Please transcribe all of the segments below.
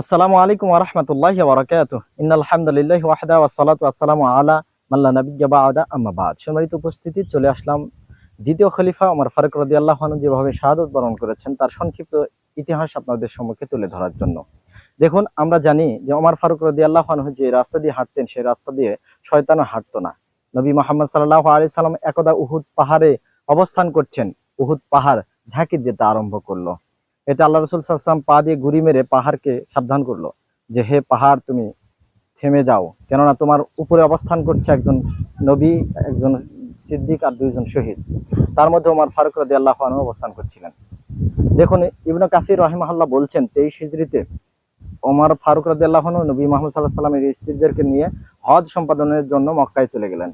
আসসালামু আলাইকুম ওরহমতুল্লাহ বরকাত ইনালহামদুলিল্লাহ ওয়াহদা ওয়াসালাত আসসালামু আলা মাল্লা নবিজ্জা বাদা আম্মা বাদ। সম্মানিত উপস্থিতি, চলে আসলাম দ্বিতীয় খলিফা আমার ফারুক রদি আল্লাহ যেভাবে শাহাদত বরণ করেছেন, তার সংক্ষিপ্ত ইতিহাস আপনাদের সম্মুখে তুলে ধরার জন্য। দেখুন, আমরা জানি যে ওমর ফারুক রদি আল্লাহ যে রাস্তা দিয়ে হাঁটতেন সেই রাস্তা দিয়ে শয়তানও হাঁটতো না। নবী মোহাম্মদ সাল্লাহ আলি সাল্লাম একদা উহুদ পাহাড়ে অবস্থান করছেন। উহুদ পাহাড় ঝাঁকি দিতে আরম্ভ করল। এতে আল্লাহ রসুল সাল্লাম পা দিয়ে গুড়ি মেরে পাহাড়কে সাবধান করল। যে, হে পাহাড়, তুমি থেমে যাও। কেননা তোমার উপরে অবস্থান করছে একজন নবী, একজন সিদ্দিক আর দুইজন শহীদ। তার মধ্যে ওমর ফারুক রদি আল্লাহ অবস্থান করছিলেন। দেখুন, ইবনু কাফির রহিমাহুল্লাহ বলছেন, তেইশ হিজড়িতে ওমর ফারুক রদি আল্লাহ নবী মোহাম্মদ সাল্লাহ সাল্লামের স্ত্রীদেরকে নিয়ে হজ সম্পাদনের জন্য মক্কায় চলে গেলেন।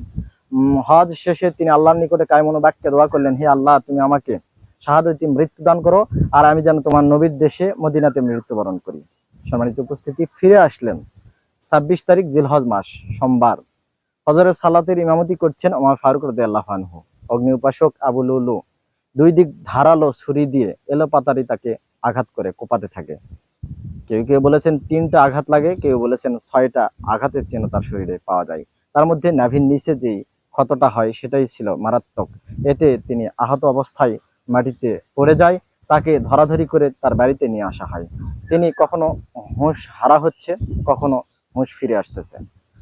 হজ শেষে তিনি আল্লাহর নিকটে কায়মনো বাক্যে দোয়া করলেন, হে আল্লাহ, তুমি আমাকে শাহাদতি মৃত্যু দান করো, আর আমি যেন তোমার নবীর দেশে মদিনাতে মৃত্যুবরণ করি। সম্মানিত উপস্থিতি, ফিরে আসলেন ছাব্বিশ তারিখ জিলহজ মাস, সোমবার। হজরের সালাতের ইমামতি করছেন ওমর ফারুক রদে আল্লাহ আনহু। অগ্নি উপাসক আবুল উলু দুই দিক ধারালো ছুরি দিয়ে এলো পাতারি তাকে আঘাত করে, কোপাতে থাকে। কেউ কেউ বলেছেন তিনটা আঘাত লাগে, কেউ বলেছেন ছয়টা আঘাতের চিহ্ন তার শরীরে পাওয়া যায়। তার মধ্যে নাভির নিচে যেই ক্ষতটা হয় সেটাই ছিল মারাত্মক। এতে তিনি আহত অবস্থায় মাটিতে পড়ে যায়, তাকে ধরাধরি করে তার বাড়িতে নিয়ে আসা হয়। তিনি কখনো হুঁশ হারা হচ্ছে, কখনো হুঁশ ফিরে আসতেছে।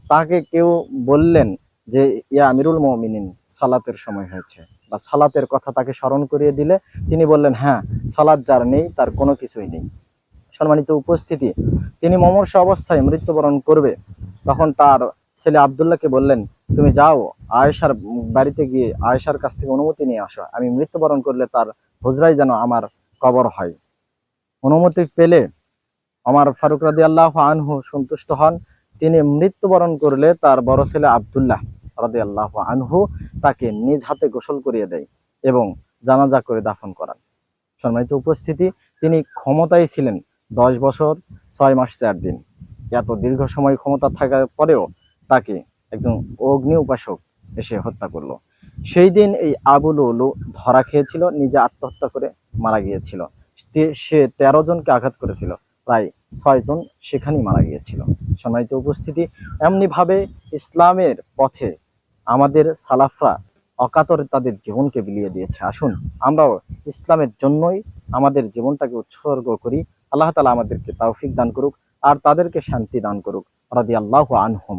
তাকে কেউ বললেন যে, ইয়া আমিরুল মমিনিন, সালাতের সময় হয়েছে। বা সালাতের কথা তাকে স্মরণ করিয়ে দিলে তিনি বললেন হ্যাঁ সালাত যার নেই, তার কোনো কিছুই নেই। সম্মানিত উপস্থিতি, তিনি মমর্ষ অবস্থায় মৃত্যুবরণ করবে। তখন তার ছেলে আবদুল্লাহকে বললেন, তুমি যাও আয়েশার বাড়িতে গিয়ে আয়েশার কাছ থেকে অনুমতি নিয়ে আসো। আমি মৃত্যুবরণ করলে তার হুজরাই যেন আমার কবর হয়। অনুমতি পেলে আমার ফারুক রাদি আল্লাহ আনহু সন্তুষ্ট হন। তিনি মৃত্যুবরণ করলে তার বড় ছেলে আবদুল্লাহ রাদি আল্লাহ আনহু তাকে নিজ হাতে গোসল করিয়ে দেয় এবং জানাজা করে দাফন করান। সম্মানিত উপস্থিতি, তিনি ক্ষমতায় ছিলেন দশ বছর ছয় মাস চার দিন। এত দীর্ঘ সময় ক্ষমতা থাকার পরেও তাকে একজন অগ্নি উপাসক এসে হত্যা করল। সেই দিন এই আবুল উলু ধরা খেয়েছিল, নিজে আত্মহত্যা করে মারা গিয়েছিল। সে তেরো জনকে আঘাত করেছিল, প্রায় ছয় জন সেখানেই মারা গিয়েছিল। সম্মানিত উপস্থিতি, এমনিভাবে ইসলামের পথে আমাদের সালাফরা অকাতরে তাদের জীবনকে বিলিয়ে দিয়েছে। আসুন, আমরাও ইসলামের জন্যই আমাদের জীবনটাকে উৎসর্গ করি। আল্লাহ তালা আমাদেরকে তাওফিক দান করুক, আর তাদেরকে শান্তি দান করুক। রাদি আল্লাহ আনহুম।